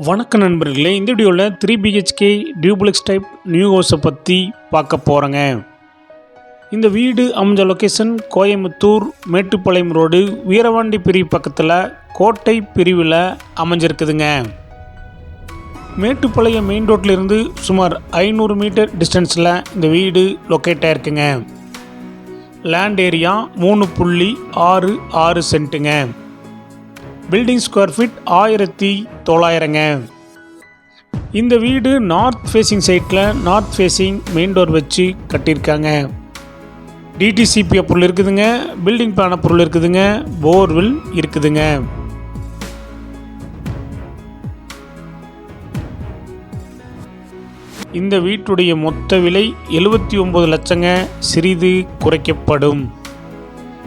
வணக்க நண்பர்களே இந்த வீடியோவில் three BHK duplex type new ஹவுஸை பற்றி பார்க்க போகிறோங்க இந்த வீடு அமைஞ்ச லொக்கேஷன் கோயம்புத்தூர் மேட்டுப்பாளையம் ரோடு வீரவாண்டி பிரிவு பக்கத்தில் கோட்டை பிரிவில் அமைஞ்சிருக்குதுங்க. மேட்டுப்பாளையம் மெயின் ரோட்டிலிருந்து சுமார் ஐநூறு மீட்டர் டிஸ்டன்ஸில் இந்த வீடு லொக்கேட் ஆயிருக்குங்க. லேண்ட் ஏரியா மூணு புள்ளி ஆறு ஆறு சென்ட்டுங்க பில்டிங் ஸ்கொயர் ஃபீட் ஆயிரத்தி தொள்ளாயிரங்க. இந்த வீடு நார்த் ஃபேஸிங் சைட்டில் நார்த் ஃபேஸிங் மெயின் டோர் வச்சு கட்டியிருக்காங்க. டிடிசிபி பொருள் இருக்குதுங்க பில்டிங் பிளான பொருள் இருக்குதுங்க போர்வில் இருக்குதுங்க. இந்த வீட்டுடைய மொத்த விலை எழுபத்தி ஒம்பது லட்சங்க சிறிது குறைக்கப்படும்.